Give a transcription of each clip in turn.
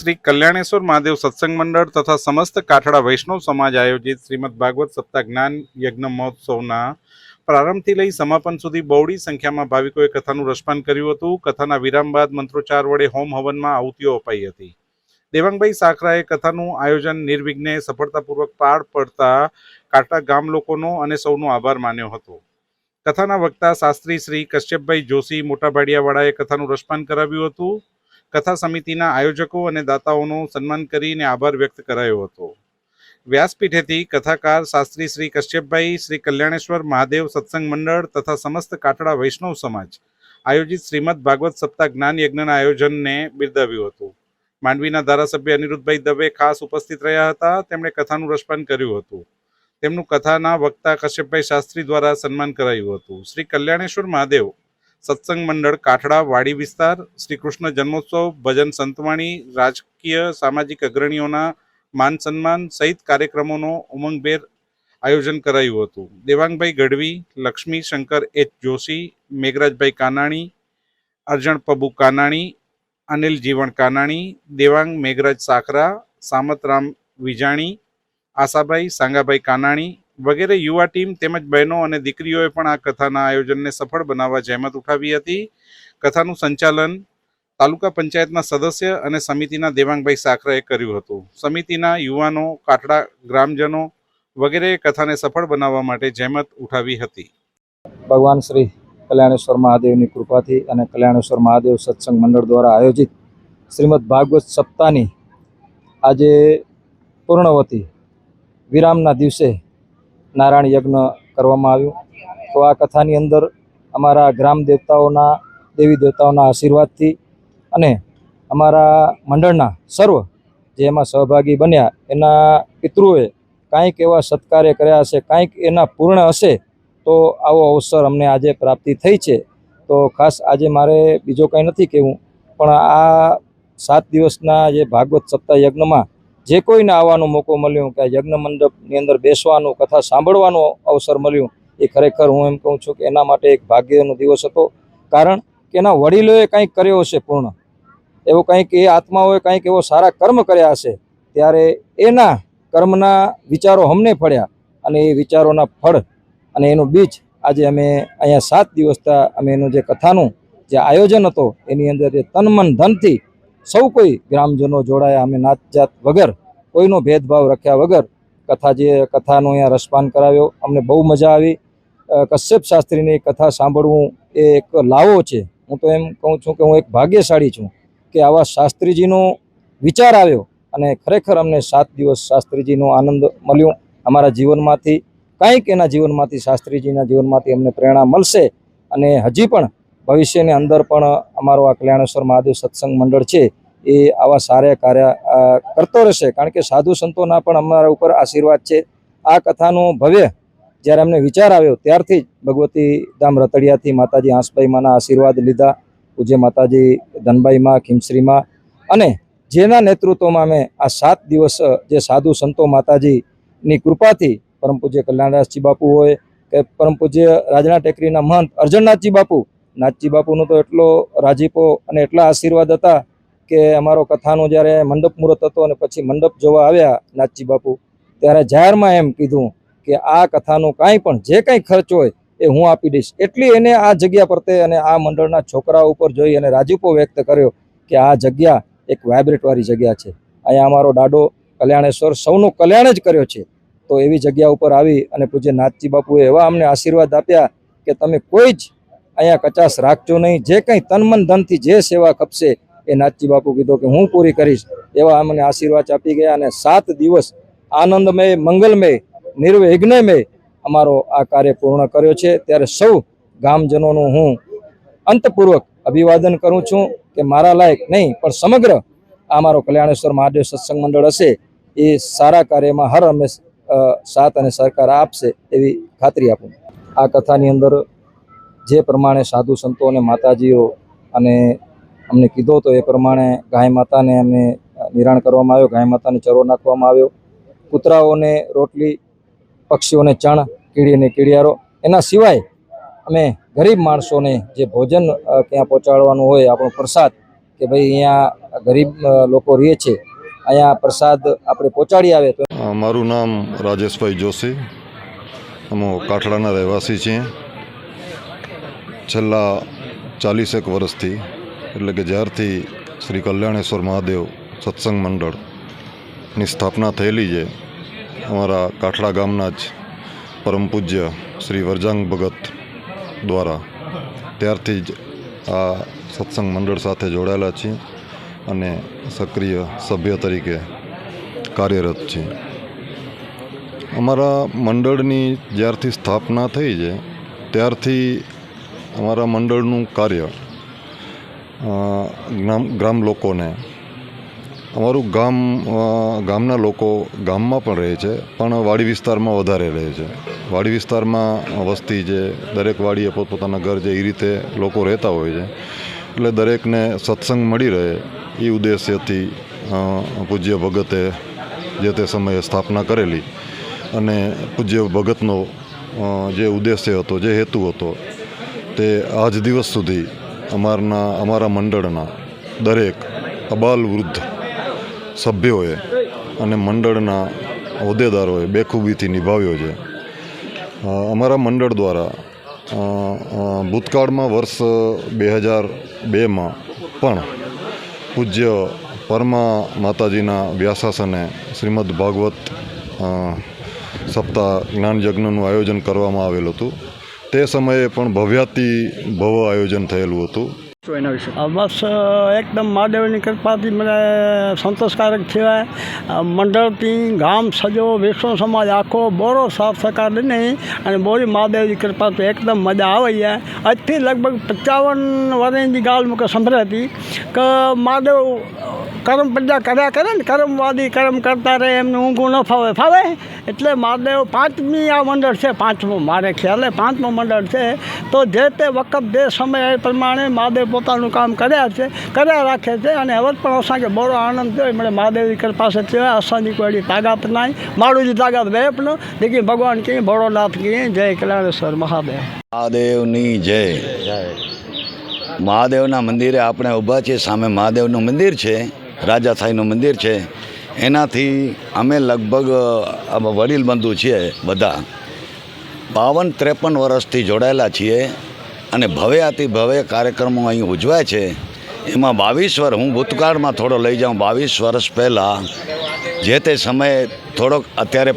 શ્રી કલ્યાણેશ્વર મહાદેવ સત્સંગ મંડળ તથા સમસ્ત કાઠડા વૈષ્ણવ સમાજ આયોજિત શ્રીમદ ભાગવત સપ્તાહ જ્ઞાન યજ્ઞ મહોત્સવના પ્રારંભથી લઈ સમાપન સુધી બહોળી સંખ્યામાં ભાવિકોએ કથાનું રસપાન કર્યું હતું. કથાના વિરામ બાદ મંત્રોચ્ચાર વડે હોમ હવનમાં આહુતિઓ અપાઈ હતી. દેવાંગભાઈ સાખરાએ કથાનું આયોજન નિર્વિઘ્ને સફળતાપૂર્વક પાર પડતા કાટા ગામ લોકોનો અને સૌનો આભાર માન્યો હતો. કથાના વક્તા શાસ્ત્રી શ્રી કશ્યપભાઈ જોશી મોટાભાડિયાવાળાએ કથાનું રસપાન કરાવ્યું હતું. કથા સમિતિના આયોજકો અને દાતાઓનું સન્માન કરીને આભાર વ્યક્ત કરાયો હતો. વ્યાસપીઠેથી કથાકાર શાસ્ત્રી શ્રી કશ્યપભાઈ, શ્રી કલ્યાણેશ્વર મહાદેવ સત્સંગ મંડળ તથા સમસ્ત કાટડા વૈષ્ણવ સમાજ આયોજિત શ્રીમદ ભાગવત સપ્તાહ જ્ઞાન યજ્ઞના આયોજનને બિરદાવ્યું હતું. માંડવીના ધારાસભ્ય અનિરુદ્ધભાઈ દવે ખાસ ઉપસ્થિત રહ્યા હતા. તેમણે કથાનું રસપાન કર્યું હતું. તેમનું કથાના વક્તા કશ્યપભાઈ શાસ્ત્રી દ્વારા સન્માન કરાયું હતું. શ્રી કલ્યાણેશ્વર મહાદેવ સત્સંગ મંડળ કાઠડા, વાડી વિસ્તાર શ્રી કૃષ્ણ જન્મોત્સવ, ભજન સંતવાણી, રાજકીય, સામાજિક અગ્રણીઓના માન સન્માન સહિત કાર્યક્રમોનો ઉમંગભેર આયોજન કરાયું હતું. દેવાંગભાઈ ગઢવી, લક્ષ્મી શંકર એચ જોશી, મેઘરાજભાઈ કાનાણી, અર્જણ પબુ કાનાણી, અનિલ જીવણ કાનાણી, દેવાંગ મેઘરાજ સાખરા, સામતરામ વિજાણી, આશાભાઈ સાંગાભાઈ કાનાણી વગેરે યુવા ટીમ તેમજ બહેનો અને દીકરીઓએ પણ આ કથાના આયોજનને સફળ બનાવવા જહેમત ઉઠાવી હતી. કથાનું સંચાલન તાલુકા પંચાયતના સદસ્ય અને સમિતિના દેવાંગભાઈ સાખરાએ કર્યું હતું. સમિતિના યુવાનો, કાટડા ગ્રામજનો વગેરે કથાને સફળ બનાવવા માટે જહેમત ઉઠાવી હતી. ભગવાન શ્રી કલ્યાણેશ્વર મહાદેવની કૃપાથી અને કલ્યાણેશ્વર મહાદેવ સત્સંગ મંડળ દ્વારા આયોજિત શ્રીમદ ભાગવત સપ્તાહની આજે પૂર્ણવતી વિરામના દિવસે નારાયણ યજ્ઞ કરવામાં આવ્યું. તો આ કથાની અંદર અમારા ગ્રામ દેવતાઓના, દેવી દેવતાઓના આશીર્વાદથી અને અમારા મંડળના સર્વ જે એમાં સહભાગી બન્યા, એના પિતૃએ કાંઈક એવા સત્કાર્ય કર્યા હશે, કાંઈક એના પૂર્ણ હશે, તો આવો અવસર અમને આજે પ્રાપ્તિ થઈ છે. તો ખાસ આજે મારે બીજો કંઈ નથી કહેવું, પણ આ સાત દિવસના જે ભાગવત સપ્તાહ યજ્ઞમાં જે કોઈને આવવાનો મોકો મળ્યો, કે આ યજ્ઞ મંડપની અંદર બેસવાનું, કથા સાંભળવાનો અવસર મળ્યો, એ ખરેખર હું એમ કહું છું કે એના માટે એક ભાગ્યનો દિવસ હતો. કારણ કે એના વડીલોએ કંઈક કર્યો હશે પૂર્ણ. એવો કંઈક એ આત્માઓએ કંઈક એવો સારા કર્મ કર્યા હશે, ત્યારે એના કર્મના વિચારો અમને ફળ્યા અને એ વિચારોના ફળ અને એનું બીજ આજે અમે અહીંયા સાત દિવસતા અમે એનું જે કથાનું જે આયોજન હતો, એની અંદર જે તન મન ધનથી સૌ કોઈ ગ્રામજનો જોડાયા, અમે નાત જાત વગર, કોઈનો ભેદભાવ રાખ્યા વગર કથા જે કથાનો અહીંયા રસપાન કરાવ્યો. અમને બહુ મજા આવી. કશ્યપ શાસ્ત્રીની કથા સાંભળવું એ એક લાવો છે. હું તો એમ કહું છું કે હું એક ભાગ્યશાળી છું કે આવા શાસ્ત્રીજીનો વિચાર આવ્યો અને ખરેખર અમને સાત દિવસ શાસ્ત્રીજીનો આનંદ મળ્યો અમારા જીવનમાંથી. કંઈક એના જીવનમાંથી, શાસ્ત્રીજીના જીવનમાંથી અમને પ્રેરણા મળશે અને હજી પણ ભવિષ્યની અંદર પણ અમારો આ કલ્યાણેશ્વર મહાદેવ સત્સંગ મંડળ છે, એ આવા સારા કાર્ય કરતો રહેશે. કારણ કે સાધુ સંતોના પણ અમારા ઉપર આશીર્વાદ છે. આ કથાનું ભવ્ય જ્યારે અમને વિચાર આવ્યો, ત્યારથી જ ભગવતી ધામ રતડિયાથી માતાજી હાંસભાઈ માના આશીર્વાદ લીધા. પૂજ્ય માતાજી ધનભાઈ માં, ખીમશ્રી માં અને જેના નેતૃત્વમાં અમે આ સાત દિવસ જે સાધુ સંતો માતાજીની કૃપાથી પરમ પૂજ્ય કલ્યાણદાસજી બાપુ હોય કે પરમ પૂજ્ય રાજના ટેકરીના મહંત અર્જણનાથજી બાપુ નાથજી બાપુનો તો એટલો રાજીપો અને એટલા આશીર્વાદ હતા કે અમારો કથાનો જ્યારે મંડપ મુહૂર્ત હતો અને પછી મંડપ જોવા આવ્યા નાથજી બાપુ, ત્યારે જાહેરમાં એમ કીધું કે આ કથાનું કાંઈ પણ જે કાંઈ ખર્ચ હોય એ હું આપી દઈશ. એટલી એને આ જગ્યા પરતે અને આ મંડળના છોકરાઓ ઉપર જોઈ અને રાજીપો વ્યક્ત કર્યો કે આ જગ્યા એક વાઇબ્રેટવાળી જગ્યા છે. અહીંયા અમારો દાડો કલ્યાણેશ્વર સૌનું કલ્યાણ જ કર્યો છે. તો એવી જગ્યા ઉપર આવી અને પૂજ્ય નાથજી બાપુએ એવા અમને આશીર્વાદ આપ્યા કે તમે કોઈ જ અહીંયા કચાશ રાખજો નહીં. જે કંઈ તન મન ધનથી જે સેવા ખપશે એ નાથજી બાપુ કીધો કે હું પૂરી કરીશ. એવા અમને આશીર્વાદ આપી ગયા અને સાત દિવસ આનંદમય, મંગલમય, નિર્વિઘ્નમય અમારો આ કાર્ય પૂર્ણ કર્યો છે. ત્યારે સૌ ગામજનોનું હું અંતપૂર્વક અભિવાદન કરું છું કે મારા લાયક નહીં, પણ સમગ્ર આ અમારો કલ્યાણેશ્વર મહાદેવ સત્સંગ મંડળ હશે. એ સારા કાર્યમાં હર હંમેશ સાથ અને સહકાર આપશે એવી ખાતરી આપું. આ કથાની અંદર જે પ્રમાણે સાધુ સંતો અને માતાજીઓ અને અમને કીધો તો એ પ્રમાણે ગાય માતાને અમને નિરાણ કરવામાં આવ્યો, ગાય માતાને ચરો નાખવામાં આવ્યો. કૂતરાઓને રોટલી, પક્ષીઓને ચણ કીડીને કીડિયારો, એના સિવાય અમે ગરીબ માણસોને જે ભોજન ક્યાં પહોંચાડવાનું હોય, આપણો પ્રસાદ કે ભાઈ અહીંયા ગરીબ લોકો રહે છે, અહીંયા પ્રસાદ આપણે પહોંચાડી આવે તો મારું નામ રાજેશભાઈ જોશી. અમે કાઠડાના રહેવાસી છીએ. છેલ્લા ચાલીસેક વર્ષથી, એટલે કે જ્યારથી શ્રી કલ્યાણેશ્વર મહાદેવ સત્સંગ મંડળની સ્થાપના થયેલી છે, અમારા કાઠડા ગામના જ પરમ પૂજ્ય શ્રી વરજાંગ ભગત દ્વારા ત્યારથી જ આ સત્સંગ મંડળ સાથે જોડાયેલા છીએ અને સક્રિય સભ્ય તરીકે કાર્યરત છે અમારા મંડળની જ્યારથી સ્થાપના થઈ છે, ત્યારથી અમારા મંડળનું કાર્ય ગ્રામ ગ્રામ લોકોને, અમારું ગામ ગામના લોકો ગામમાં પણ રહે છે, પણ વાડી વિસ્તારમાં વધારે રહે છે. વાડી વિસ્તારમાં વસ્તી છે દરેક વાડીએ પોતપોતાના ઘર છે એ રીતે લોકો રહેતા હોય છે, એટલે દરેકને સત્સંગ મળી રહે એ ઉદ્દેશ્યથી પૂજ્ય ભગતે જે તે સમયે સ્થાપના કરેલી અને પૂજ્ય ભગતનો જે ઉદ્દેશ્ય હતો, જે હેતુ હતો તે આજ દિવસ સુધી અમારના, અમારા મંડળના દરેક અબાલ વૃદ્ધ સભ્યોએ અને મંડળના હોદ્દેદારોએ બેખૂબીથી નિભાવ્યો છે. અમારા મંડળ દ્વારા ભૂતકાળમાં વર્ષ બે હજાર બેમાં પણ પૂજ્ય પરમા માતાજીના વ્યાસાસને શ્રીમદ ભાગવત સપ્તાહ જ્ઞાન યજ્ઞનું આયોજન કરવામાં આવેલું હતું. તે સમયે પણ ભવ્યાતિ ભવ આયોજન થયેલું હતું. અ, બસ એકદમ મહાદેવની કૃપાથી મને સંતોષકારક થયા. મંડળથી ગામ સજો વિષ્ણુ સમાજ આખો બોરો સાફ સહકાર લઈને અને બોરી મહાદેવની કૃપાથી એકદમ મજા આવે છે. આજથી લગભગ પચાવન વર્ષની ગાલ મુકે સંભળાઈ હતી કે મહાદેવ કર્મ બધા કર્યા કરે ને કર્મવાદી કર્મ કરતા રહે એમને ઊંઘું ન ફાવે. ફાવે? એટલે મહાદેવ પાંચમી આ મંડળ છે પાંચમું મારે ખ્યાલે પાંચમું મંડળ છે. તો જે તે વખત જે સમય એ પ્રમાણે મહાદેવ પોતાનું કામ કર્યા છે કર્યા રાખે છે અને હવે પણ અસાંકે બરો આનંદ થયો મને મહાદેવની કૃપા છે થયો અસાંની કોઈ તાકાત નહીં. મારુજી તાકાત બે પણ લેકિન ભગવાન કહીએ બરોનાથ કહીએ જય કલ્યાણેશ્વર મહાદેવ. મહાદેવની જય. મહાદેવના મંદિરે આપણે ઊભા છીએ સામે મહાદેવનું મંદિર છે. રાજા સાંઈનું મંદિર છે. એનાથી અમે લગભગ વડીલ બંધુ છીએ બધા. બાવન ત્રેપન વર્ષથી જોડાયેલા છીએ અને ભવ્યાતિ ભવ્ય કાર્યક્રમો અહીં ઉજવાય છે. એમાં બાવીસ વર્ષ હું ભૂતકાળમાં થોડો લઈ જાઉં, બાવીસ વર્ષ પહેલાં જે તે સમયે થોડોક અત્યારે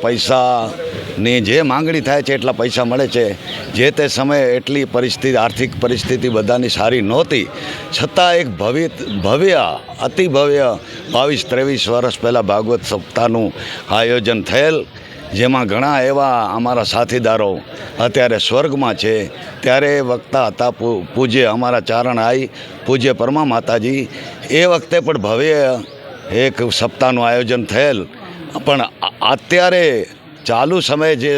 પૈસાની જે માંગણી થાય છે એટલા પૈસા મળે છે. જે તે સમયે એટલી પરિસ્થિતિ, આર્થિક પરિસ્થિતિ બધાની સારી નહોતી. છતાં એક ભવ્ય ભવ્ય, અતિ ભવ્ય બાવીસ ત્રેવીસ વર્ષ પહેલાં ભાગવત સપ્તાહનું આયોજન થયેલ, જેમાં ઘણા એવા અમારા સાથીદારો અત્યારે સ્વર્ગમાં છે. ત્યારે એ વક્તા હતા પૂજ્ય અમારા ચારણ આઈ, પૂજ્ય પરમા માતાજી. એ વખતે પણ ભવ્ય એક સપ્તાહનું આયોજન થયેલ. પણ અત્યારે ચાલુ સમયે જે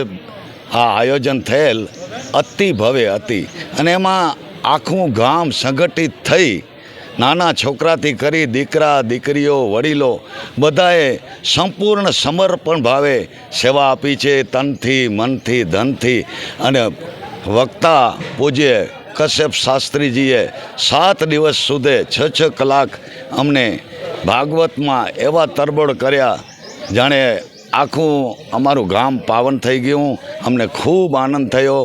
આ આયોજન થયેલ, અતિ ભવ્ય હતી અને એમાં આખું ગામ સંગઠિત થઈ નાના છોકરાથી કરી દીકરા, દીકરીઓ, વડીલો બધાએ સંપૂર્ણ સમર્પણ ભાવે સેવા આપી છે, તનથી, મનથી, ધનથી. અને વક્તા પૂજ્ય કશ્યપ શાસ્ત્રીજીએ સાત દિવસ સુધી છ છ કલાક અમને ભાગવતમાં એવા તરબોળ કર્યા. જાણે આખું અમારું ગામ પાવન થઈ ગયું. અમને ખૂબ આનંદ થયો.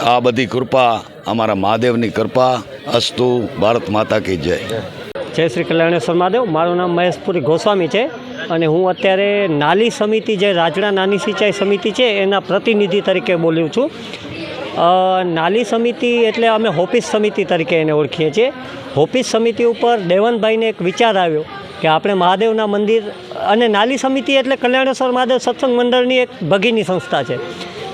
આ બધી કૃપા અમારા મહાદેવની કૃપા. અસ્તુ, ભારત માતા કી જય. જય શ્રી કલ્યાણેશ્વર મહાદેવ. મારું નામ મહેશપુરી ગોસ્વામી છે અને હું અત્યારે નાલી સમિતિ જે રાજડા નાની સિંચાઈ સમિતિ છે એના પ્રતિનિધિ તરીકે બોલું છું. નાલી સમિતિ એટલે અમે હોપીસ સમિતિ તરીકે એને ઓળખીએ છીએ. હોપીસ સમિતિ ઉપર દેવનભાઈને એક વિચાર આવ્યો. કે આપણે મહાદેવના મંદિર અને નાલી સમિતિ એટલે કલ્યાણેશ્વર મહાદેવ સત્સંગ મંડળની એક ભગીની સંસ્થા છે.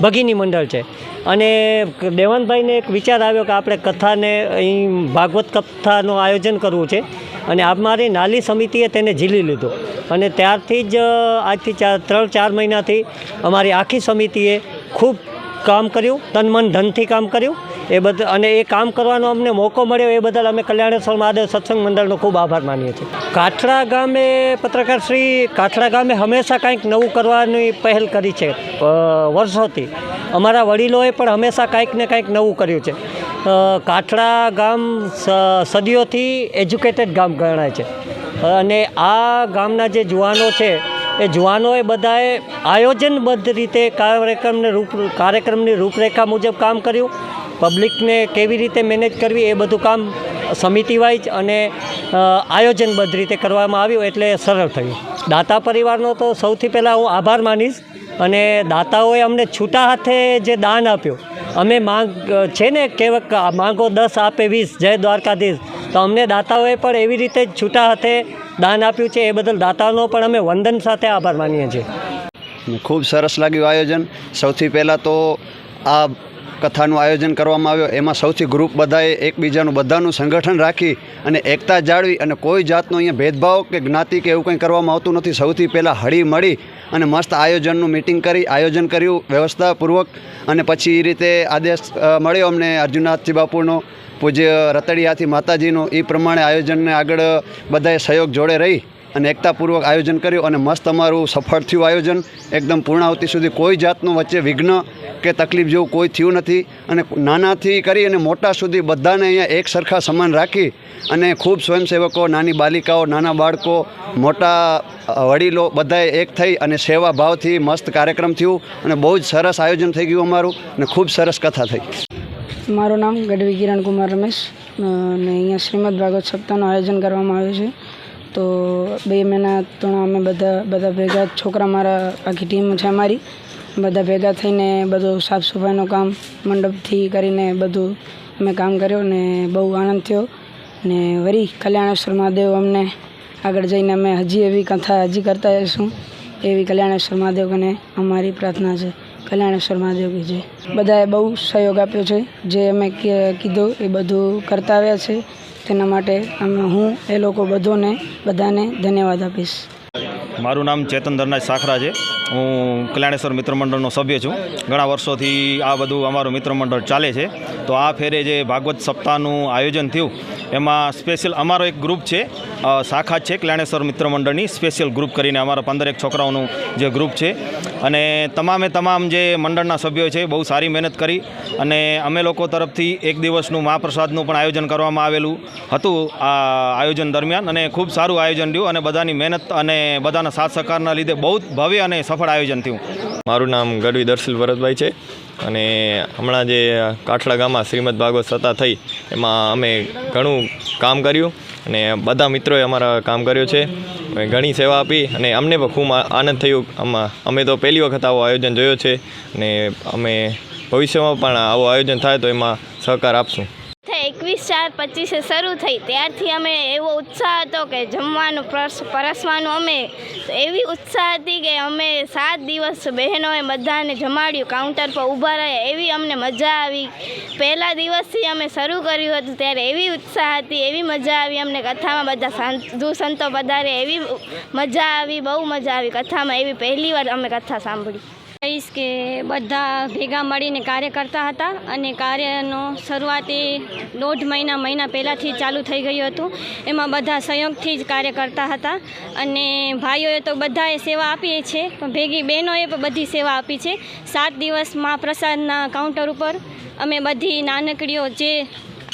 ભગીની મંડળ છે. અને દેવાનભાઈને એક વિચાર આવ્યો કે આપણે કથાને અહીં ભાગવત કથાનું આયોજન કરવું છે. અને અમારી નાલી સમિતિએ તેને ઝીલી લીધો. અને ત્યારથી જ આજથી ચાર, ત્રણ, ચાર મહિનાથી અમારી આખી સમિતિએ ખૂબ કામ કર્યું, તન મન ધનથી કામ કર્યું. એ બધા, અને એ કામ કરવાનો અમને મોકો મળ્યો, એ બદલ અમે કલ્યાણેશ્વર મહાદેવ સત્સંગ મંડળનો ખૂબ આભાર માનીએ છીએ. કાઠડા ગામે પત્રકાર શ્રી કાઠડા ગામે હંમેશા કંઈક નવું કરવાની પહેલ કરી છે વર્ષોથી. અમારા વડીલોએ પણ હંમેશા કાંઈક ને કાંઈક નવું કર્યું છે. કાઠડા ગામ સદીઓથી એજ્યુકેટેડ ગામ ગણાય છે. અને આ ગામના જે જુવાનો છે, એ જુવાનોએ બધાએ આયોજનબદ્ધ રીતે કાર્યક્રમને રૂપ, કાર્યક્રમની રૂપરેખા મુજબ કામ કર્યું. પબ્લિકને કેવી રીતે મેનેજ કરવી એ બધું કામ સમિતિ વાઇઝ અને આયોજનબદ્ધ રીતે કરવામાં આવ્યું એટલે સરળ થયું. દાતા પરિવારનો તો સૌથી પહેલાં હું આભાર માનીશ અને દાતાઓએ અમને છૂટા હાથે જે દાન આપ્યું, અમે માંગ છે ને કહેવત માંગો દસ આપે વીસ, જય દ્વારકાધીશ, તો અમને દાતાઓએ પણ એવી રીતે જ છૂટા હાથે દાન આપ્યું છે એ બદલ દાતાઓનો પણ અમે વંદન સાથે આભાર માનીએ છીએ. ખૂબ સરસ લાગ્યું આયોજન. સૌથી પહેલાં તો આ કથાનું આયોજન કરવામાં આવ્યું. એમાં સૌથી ગ્રુપ બધાએ એકબીજાનું બધાનું સંગઠન રાખી અને એકતા જાળવી અને કોઈ જાતનો અહીંયા ભેદભાવ કે જ્ઞાતિ કે એવું કંઈ કરવામાં આવતું નથી. સૌથી પહેલાં હળી મળી અને મસ્ત આયોજનનું મિટિંગ કરી, આયોજન કર્યું વ્યવસ્થાપૂર્વક અને પછી એ રીતે આદેશ મળ્યો અમને અર્જુનાથજી બાપુનો, પૂજ્ય રતડિયાથી માતાજીનો. એ પ્રમાણે આયોજનને આગળ બધાએ સહયોગ જોડે રહી. અને એકતાપૂર્વક આયોજન કર્યું અને મસ્ત અમારું સફળ થયું આયોજન. એકદમ પૂર્ણાહુતિ સુધી કોઈ જાતનું વચ્ચે વિઘ્ન કે તકલીફ જેવું કોઈ થયું નથી. અને નાનાથી કરી અને મોટા સુધી બધાને અહીંયા એક સરખા સમાન રાખી અને ખૂબ સ્વયંસેવકો, નાની બાલિકાઓ, નાના બાળકો, મોટા વડીલો બધાએ એક થઈ અને સેવા ભાવથી મસ્ત કાર્યક્રમ થયું અને બહુ જ સરસ આયોજન થઈ ગયું અમારું અને ખૂબ સરસ કથા થઈ. મારું નામ ગઢવી કિરણ કુમાર રમેશ. અને અહીંયા શ્રીમદ ભાગવત સપ્તાહનું આયોજન કરવામાં આવ્યું છે. તો બે મહિના તો અમે બધા બધા ભેગા છોકરા મારા આખી ટીમ છે અમારી. બધા ભેગા થઈને બધું સાફ સફાઈનું કામ, મંડપથી કરીને બધું અમે કામ કર્યું ને બહુ આનંદ થયો. ને વરી કલ્યાણેશ્વર મહાદેવ અમને આગળ જઈને અમે હજી એવી કથા હજી કરતા જઈશું. એવી કલ્યાણેશ્વર મહાદેવ કને અમારી પ્રાર્થના છે. કલ્યાણેશ્વર મહાદેવ જય. બધાએ બહુ સહયોગ આપ્યો છે. જે અમે કીધું એ બધું કરતા આવ્યા છે. તેના માટે હું એ લોકો બધોને, બધાને ધન્યવાદ આપીશ. મારું નામ ચેતન ધરનાજ સાખરા છે. હું કલ્યાણેશ્વર મિત્ર મંડળનો સભ્ય છું. ઘણા વર્ષોથી આ બધું અમારું મિત્ર મંડળ ચાલે છે. તો આ ફેરે જે ભાગવત સપ્તાહનું આયોજન થયું એમાં સ્પેશિયલ અમારો એક ગ્રુપ છે શાખા છે કલ્યાણેશ્વર મિત્ર મંડળની સ્પેશિયલ ગ્રુપ કરીને અમારા પંદર એક છોકરાઓનું જે ગ્રુપ છે. અને તમામે તમામ જે મંડળના સભ્યો છે બહુ સારી મહેનત કરી અને અમે લોકો તરફથી એક દિવસનું મહાપ્રસાદનું પણ આયોજન કરવામાં આવેલું હતું આ આયોજન દરમિયાન અને ખૂબ સારું આયોજન રહ્યું અને બધાની મહેનત અને બધાના સાથ સહકારના લીધે બહુ ભવ્ય અને સફળ આયોજન થયું. મારું નામ ગઢવી દર્શિલ ભરતભાઈ છે. અને હમણાં જે કાઠલા ગામમાં શ્રીમદ ભાગવત સત્તા થઈ, એમાં અમે ઘણું કામ કર્યું અને બધા મિત્રોએ અમારા કામ કર્યું છે. ઘણી સેવા આપી અને અમને પણ ખૂબ આનંદ થયો. આમાં, અમે તો પહેલી વખત આવો આયોજન જોયો છે અને અમે ભવિષ્યમાં પણ આવો આયોજન થાય તો એમાં સહકાર આપશું. ચાર પચીસે શરૂ થઈ. ત્યારથી અમે એવો ઉત્સાહ હતો કે જમવાનું, પરસ, પરસવાનું અમે એવી ઉત્સાહ હતી કે અમે સાત દિવસ બહેનોએ બધાને જમાડ્યું કાઉન્ટર પર ઊભા રહ્યા. એવી અમને મજા આવી. પહેલા દિવસથી અમે શરૂ કર્યું હતું, ત્યારે એવી ઉત્સાહ હતી, એવી મજા આવી. અમને કથામાં બધા સાધુ સંતો પધારે એવી મજા આવી, બહુ મજા આવી. કથામાં એવી પહેલી વાર અમે કથા સાંભળી. કહીશ કે બધા ભેગા મળીને કાર્ય કરતા હતા અને કાર્યનો શરૂઆત એ દોઢ મહિના મહિના પહેલાંથી ચાલુ થઈ ગયું હતું. એમાં બધા સંયોગથી જ કાર્ય કરતા હતા અને ભાઈઓએ તો બધાએ સેવા આપી છે, પણ ભેગી બહેનોએ પણ બધી સેવા આપી છે. સાત દિવસ મહાપ્રસાદના કાઉન્ટર ઉપર અમે બધી નાનકડીઓ જે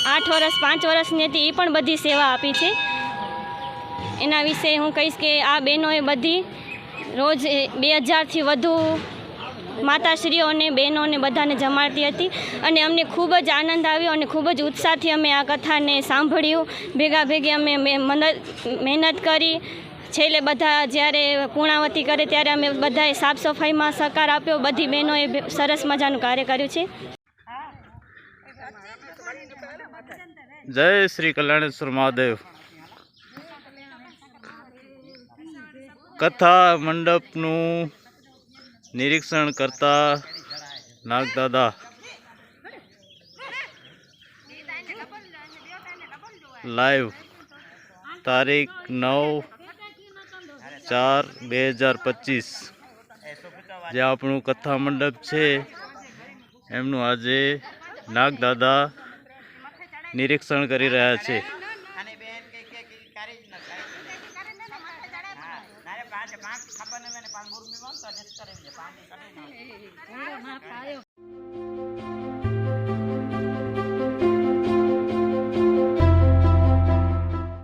આઠ વર્ષ પાંચ વર્ષની હતી એ પણ બધી સેવા આપી છે. એના વિશે હું કહીશ કે આ બહેનોએ બધી રોજ બે હજારથી વધુ માતાશ્રીઓ અને બહેનોને બધાને જમાડતી હતી અને અમને ખૂબ જ આનંદ આવ્યો અને ખૂબ જ ઉત્સાહથી અમે આ કથાને સાંભળ્યું. ભેગા ભેગી અમે મહેનત કરી. છેલ્લે બધા જ્યારે પૂર્ણાવતી કરે ત્યારે અમે બધાએ સાફ સફાઈમાં સહકાર આપ્યો. બધી બહેનોએ સરસ મજાનું કાર્ય કર્યું છે. જય શ્રી કલ્યાણેશ્વર મહાદેવ. કથા મંડપનું નિરીક્ષણ કરતા નાગદાદા. લાઈવ તારીખ નવ ચાર બે હજાર પચીસ. જે આપણું કથા મંડપ છે, એમનું આજે નાગદાદા નિરીક્ષણ કરી રહ્યા છે.